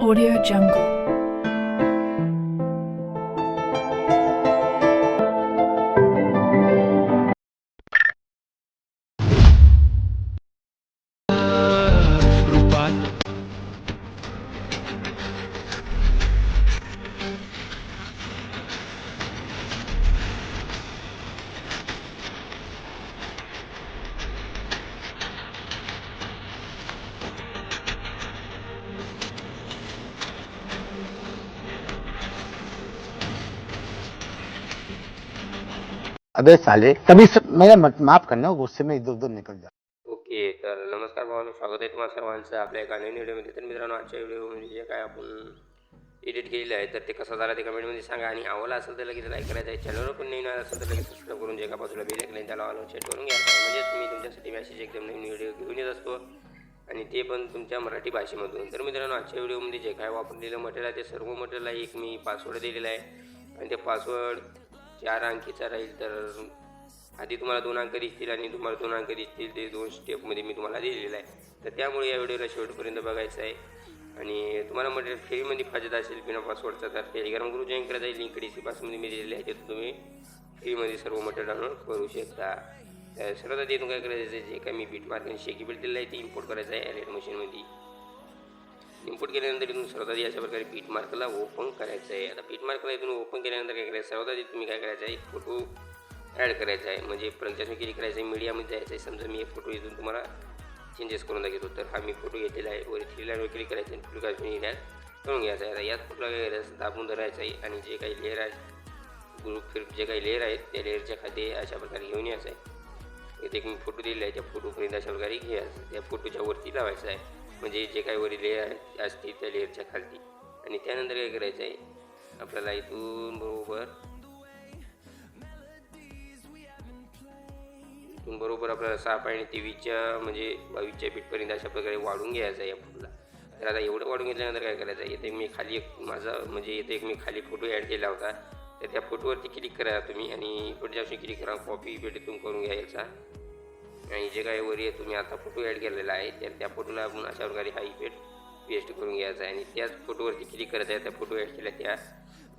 Audio Jungle. अबे साले कभी स... मेरा मत- माफ करना गुस्से में इधर उधर निकल जा। ओके तर नमस्कार भावांनो स्वागत आहे तुम्हाला सर्वांचं आपल्या एका नवीन व्हिडिओमध्ये तर मित्रांनो आजच्या व्हिडिओमध्ये जे काय आपण एडिट केलेलं आहे तर ते कसं झालं ते कमेंटमध्ये सांगा आणि आवडला असेल तर लगेच लाईक करायचं आहे चॅनलवर पण नवीन आला असेल तर लगेच सबस्क्राईब करून जे का बाजूला बेल ऐकलं त्याला ऑल सेट करून घ्या म्हणजे मी तुमच्यासाठी मॅसेज एकदम नवीन व्हिडिओ घेऊन येत असतो आणि ते पण तुमच्या मराठी भाषेमधून तर मित्रांनो आजच्या व्हिडिओमध्ये जे काय वापरलेलं मटेरियल आहे ते सर्व मटेरियलला एक मी पासवर्ड दिलेला आहे आणि ते पासवर्ड चार अंकीचा राहील तर आधी तुम्हाला दोन अंक दिसतील आणि तुम्हाला दोन अंक दिसतील. ते दोन स्टेपमध्ये मी तुम्हाला दिलेलं आहे. तर त्यामुळे या व्हिडिओला शेवटपर्यंत बघायचं आहे. आणि तुम्हाला म्हणजे मटेरियल फ्रीमध्ये पाहिजे असेल बिना पासवर्डचा तर टेलिग्राम ग्रुप जॉईन करायचा लिंक डी सी पासमध्ये मी दिलेली आहे. तिथून तुम्ही फ्रीमध्ये सर्व मटेरियल डाउनलोड करू शकता. तर सर्वात आधी तुम्ही काय करायचं जे काय मी बीट मार्क आणि शेकी बीट दिलेलं आहे ते इम्पोर्ट करायचं आहे. ॲलेट मशीनमध्ये इनपुट केल्यानंतर इथून सर्वात आधी अशा प्रकारे पीठ मार्कला ओपन करायचं आहे. आता पीठ मार्कला इथून ओपन केल्यानंतर काय करायचं? सर्वात आधी तुम्ही काय करायचं आहे? फोटो ॲड करायचा आहे. म्हणजे प्रगच्यात क्लिक करायचं आहे मीडियामध्ये जायचं आहे. समजा मी एक फोटो इथून तुम्हाला चेंजेस करून दाखवतो. तर हा मी फोटो घेतलेला आहे. वर थ्री लाईनवर क्लिक करायचं आहे. फोटो काढून ॲड करून घ्यायचा आहे. आता याच फोटोला काय करायचं दाबून धरायचं आहे. आणि जे काही लेअर आहे ग्रुप फिर जे काही लेअर आहेत त्या लेअरच्या खाली अशा प्रकारे घेऊन यायचं आहे. इथे एक मी फोटो दिलेला आहे. त्या फोटोपर्यंत अशा प्रकारे घ्यायचं त्या फोटोच्या वरती लावायचं आहे. म्हणजे जे काही वरील लेअर असतील त्या लेअरच्या खालती. आणि त्यानंतर काय करायचं आहे आपल्याला इथून बरोबर इथून बरोबर आपल्याला सहा पॉईंट तेवीसच्या म्हणजे बावीसच्या पीठपर्यंत अशा प्रकारे वाढून घ्यायचं आहे या फोटोला तर आता एवढं वाढून घेतल्यानंतर काय करायचं आहे इथे मी खाली एक माझा म्हणजे इथे एक मी खाली फोटो ॲड केला होता. तर त्या फोटोवरती क्लिक करा तुम्ही आणि पुढच्या वर्षी क्लिक करा कॉपी पेटीतून करून घ्यायचा आणि जे काही वरी तुम्ही आता फोटो ॲड केलेला आहे तर त्या फोटोला आपण अशा प्रकारे हा इफेक्ट पेस्ट करून घ्यायचा आहे. आणि त्याच फोटोवरती क्लिक करायचं आहे त्या फोटो ॲड केल्या त्या.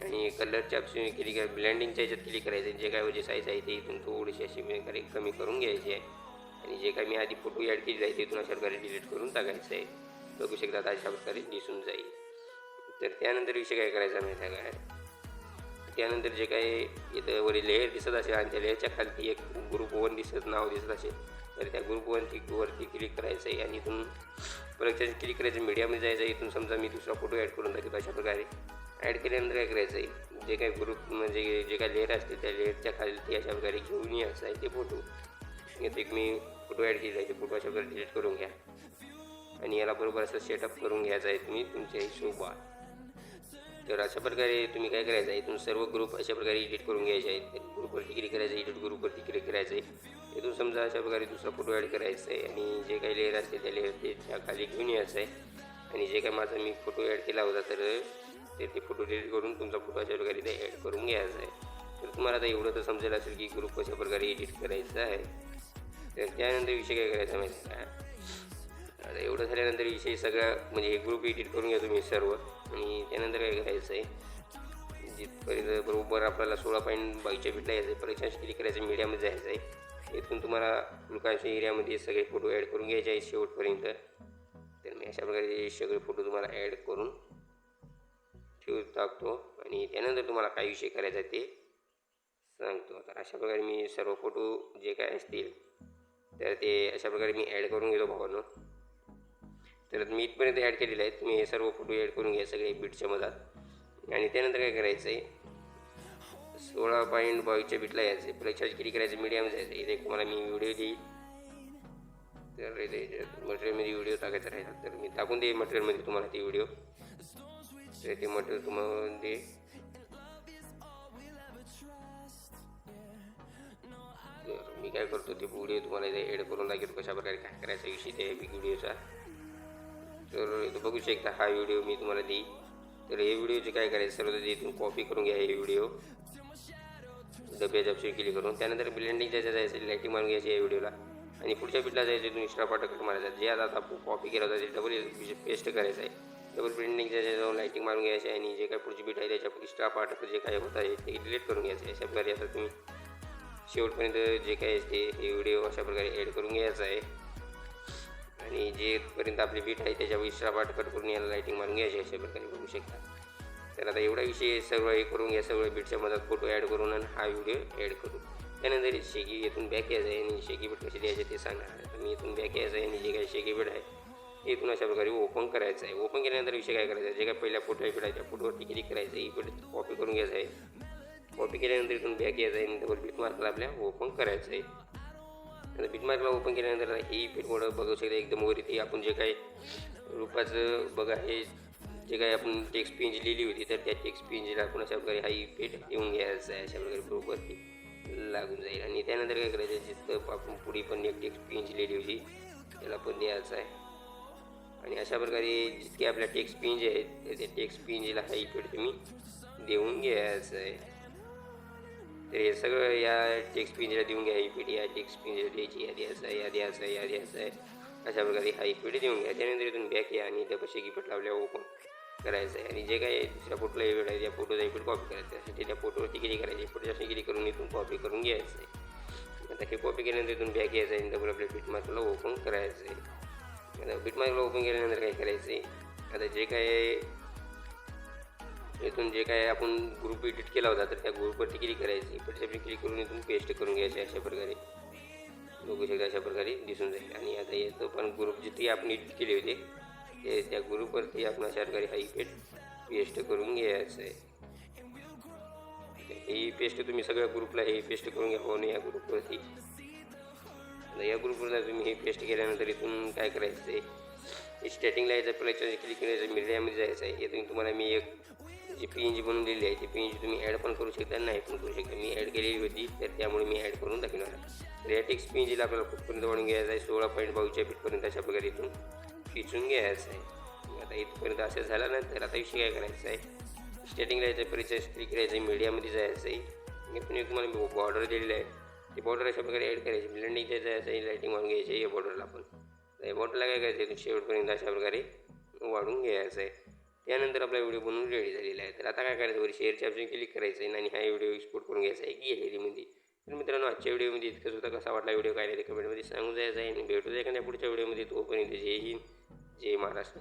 आणि कलरच्या ऑप्शन क्लिक करा ब्लँडिंगच्या याच्यात क्लिक करायचं. आहे जे काय वरची साईज आहे ते इथून थोडीशी अशी प्रकारे कमी करून घ्यायची आहे. आणि जे काय मी आधी फोटो ॲड केली आहे तिथून अशा प्रकारे डिलीट करून टाकायचं आहे. बघू शकता अशा प्रकारे दिसून जाईल. तर त्यानंतर विषय काय करायचा माहिती आहे काय त्यानंतर जे काही इथं वरील लेअर दिसत असेल आणि त्या लेअरच्या खालती एक ग्रुप वन दिसत नाव दिसत असेल. तर त्या ग्रुपवरती वरती क्लिक करायचं आहे आणि इथून परत क्लिक करायचं मीडियामध्ये जायचं आहे इथून समजा मी दुसरा फोटो ॲड करून दाखवतो अशा प्रकारे ॲड केल्यानंतर काय करायचं आहे जे काही ग्रुप म्हणजे जे काही लेअर असते त्या लेअरच्या ते अशा प्रकारे घेऊन यायचं आहे ते फोटो इथे एक मी फोटो ॲड केले आहे. ते फोटो अशा प्रकारे डिलीट करून घ्या. आणि याला बरोबर असं सेटअप करून घ्यायचं आहे तुम्ही तुमच्या हिशोबात. तर अशा प्रकारे तुम्ही काय करायचं आहे इथून सर्व ग्रुप अशा प्रकारे एडिट करून घ्यायचे आहेत. ग्रुपवरती क्लिक करायचं एडिट ग्रुपवरती क्लिक करायचं आहे इथून समजा अशा प्रकारे दुसरा फोटो ॲड करायचा आहे आणि जे काही लेअर असते त्या लेअर त्याच्याखाली घेऊन यायचं आहे आणि जे काही माझा मी फोटो ॲड केला होता तर ते ते फोटो डिलीट करून तुमचा फोटो अशा प्रकारे ते ॲड करून घ्यायचा आहे तर तुम्हाला आता एवढं तर समजेल असेल की ग्रुप कशा प्रकारे एडिट करायचा आहे. तर त्यानंतर विषय काय करायचा माहिती आहे का? आता एवढं झाल्यानंतर विषय सगळा म्हणजे ग्रुप एडिट करून घ्या तुम्ही सर्व. आणि त्यानंतर काय करायचं आहे जिथपर्यंत बरोबर आपल्याला सोळा पॉईंट बाईच्या भेटला यायचं आहे परीक्षा क्लिक करायचं मीडियामध्ये जायचं आहे इथून तुम्हाला लोकांच्या एरियामध्ये सगळे फोटो ॲड करून घ्यायचे आहेत शेवटपर्यंत. तर मी अशा प्रकारे सगळे फोटो तुम्हाला ॲड करून ठेवून टाकतो. आणि त्यानंतर तुम्हाला काय विषय करायचा ते सांगतो. तर अशा प्रकारे मी सर्व फोटो जे काय असतील तर ते अशा प्रकारे मी ॲड करून घेतो भावानं. तर मी इथपर्यंत ॲड केलेले आहेत. तुम्ही हे सर्व फोटो ॲड करून घ्या सगळे बीटच्या मधात. आणि त्यानंतर काय करायचं आहे सोळा पॉईंट बावीसच्या बीटला यायचं. आहे चार्ज किती करायचं? मीडियम जायचं. इथे तुम्हाला मी व्हिडिओ देईल तर इथे मटेरियलमध्ये व्हिडिओ टाकायचा राहिला. तर मी टाकून देईल मटेरियलमध्ये तुम्हाला ते व्हिडिओ तर ते मटेरियल तुम्हाला दे. तर मी काय करतो ते व्हिडिओ तुम्हाला इथे ॲड करून दाखवतो. कशा प्रकारे काय करायचा विषय ते बिग व्हिडिओचा तर इथं बघू शकता हा व्हिडिओ मी तुम्हाला देईल तर हे व्हिडिओचे काय करायचं सर्व इथून कॉपी करून घ्या हे व्हिडिओ डब्याच्या ऑप्शन क्लिक करून त्यानंतर ब्लेंडिंग ज्याच्या जायचं लाईटिंग मारून घ्यायची या व्हिडिओला आणि पुढच्या बिटला जायचं तुम्ही एक्स्ट्रा पाठ मारायचा जे आता आपण कॉपी केला होता ते डबल पेस्ट म्हणजे करायचं आहे. डबल प्रिंटिंग जाऊन लाईटिंग मारून घ्यायची आहे आणि जे काही पुढची बीट आहे त्याच्या एक्स्ट्रा पार्ट जे काही होत आहे ते डिलीट करून घ्यायचं आहे. अशा प्रकारे आता तुम्ही शेवटपर्यंत जे काही आहे ते हे व्हिडिओ अशा प्रकारे ॲड करून घ्यायचं आहे. आणि जेपर्यंत आपली बीट आहे त्याच्या एक्स्ट्रा पार्ट कट करून याला लाईटिंग मारून घ्यायची अशा प्रकारे बघू शकता. तर आता एवढा विषय सर्व हे करून घ्या सगळं बीटच्या मधात फोटो ॲड करून आणि हा व्हिडिओ ॲड करू. त्यानंतर शेकी येथून बॅक यायचं आहे आणि शेकी बीट कशी द्यायची ते सांगणार तर मी इथून बॅक यायचं आहे आणि जे काही शेकी बीट आहे ते इथून अशा प्रकारे ओपन करायचं आहे. ओपन केल्यानंतर विषय काय करायचा आहे? जे काही पहिल्या फोटो बीट आहे त्या फोटोवरती क्लिक करायचं आहे. इकडे कॉपी करून घ्यायचं आहे. कॉपी केल्यानंतर इथून बॅक यायचं आहे आणि डबल बीट मार्कला आपल्या ओपन करायचं आहे. आता बीटमार्कला ओपन केल्यानंतर ही बीट बघू शकता एकदम वरती आपण जे काही रूपाचं बघा हे जे काही आपण टेक्स्ट पेंज लिहिली होती तर त्या टेक्स्ट पेंजला आपण अशा प्रकारे हा इफेक्ट येऊन घ्यायचा आहे अशा प्रकारे बरोबर लागून जाईल. आणि त्यानंतर काय करायचं जिथं आपण पुढे पण एक टेक्स्ट पेंज लिहिली होती त्याला पण द्यायचं आहे. आणि अशा प्रकारे जितके आपल्या टेक्स्ट पेंज आहेत तर त्या टेक्स्ट पेंजला हा इफेक्ट तुम्ही देऊन घ्यायचं आहे. तर हे सगळं या टेक्स्ट पेंजला देऊन घ्या इफेक्ट या टेक्स्ट पेंजला द्यायची या द्यायचं आहे या द्यायचं आहे या द्यायचं आहे. अशा प्रकारे हा इफेक्ट देऊन घ्या. त्यानंतर इथून बॅक या आणि त्यापाशी इफेक्ट लावल्या ओपन करायचं आहे. आणि जे काही दुसऱ्या फोटोला इफेक्ट आहे त्या फोटोचा इफेक्ट कॉपी करायचं आहे. त्यासाठी त्या फोटोवरती किती करायची फोटोच्या किती करून इथून कॉपी करून घ्यायचं आहे. आता हे कॉपी केल्यानंतर इथून बॅक घ्यायचं आहे. डबल आपल्या बीट मार्कला ओपन करायचं आहे. आता बीट मार्कला ओपन केल्यानंतर काय करायचं आहे? आता जे काय इथून जे काय आपण ग्रुप एडिट केला होता तर त्या ग्रुपवरती क्लिक करायची पटकन क्लिक करून इथून पेस्ट करून घ्यायचे अशा प्रकारे. बघू शकता अशा प्रकारे दिसून जाईल. आणि आता येतो पण ग्रुप जिथे आपण एडिट केले होते ते त्या ग्रुपवरती आपण अशा प्रकारे हा इफेक्ट पेस्ट करून घ्यायचं आहे. ही पेस्ट तुम्ही सगळ्या ग्रुपला हे पेस्ट करून घ्या फोन या ग्रुपवरती. आता या ग्रुपवरला तुम्ही हे पेस्ट केल्यानंतर इथून काय करायचं आहे? स्टार्टिंगला यायचं पहिला क्लिक करायचं मीडियामध्ये जायचं आहे. यातून तुम्हाला मी एक जी पी एन जी बनवून दिलेली आहे. ती पी एन जी तुम्ही ॲड पण करू शकता नाही पण करू शकता. मी ॲड केलेली होती तर त्यामुळे मी ॲड करून दाखवणार आहे. तर पी एन आपल्याला कुठपर्यंत वाढून घ्यायचं आहे? सोळा पॉईंट बावीसच्या फीटपर्यंत अशा प्रकारे इथून. खिचून घ्यायचं आहे. आता इथपर्यंत असं झालं ना तर आता विषय काय करायचा आहे? स्टार्टिंगला यायचं परिचय क्लिक करायचं आहे मीडियामध्ये जायचं आहे पण एक तुम्हाला बॉर्डर दिलेलं आहे. ते बॉर्डर अशा प्रकारे ॲड करायची. ब्लेंडिंग जायचं आहे लाईटिंग वाढून घ्यायची आहे या बॉर्डरला पण. या बॉर्डरला काय करायचं आहे? शेवटपर्यंत अशा प्रकारे वाढून घ्यायचं आहे. त्यानंतर आपला व्हिडिओ बनवून रेडी झालेला आहे. तर आता काय करायचं? वर शेअरच्या ऑप्शन क्लिक करायचं आहे आणि हा व्हिडिओ एक्सपोर्ट करून घ्यायचा आहे गॅलरीमध्ये तर मित्रांनो आजच्या व्हिडिओमध्ये इतकंच होता. कसा वाटला व्हिडिओ काय ते कमेंटमध्ये सांगून जायचं आहे. आणि भेटू एखाद्या पुढच्या व्हिडिओमध्ये तोपर्यंत जय हिंद. जय महाराष्ट्र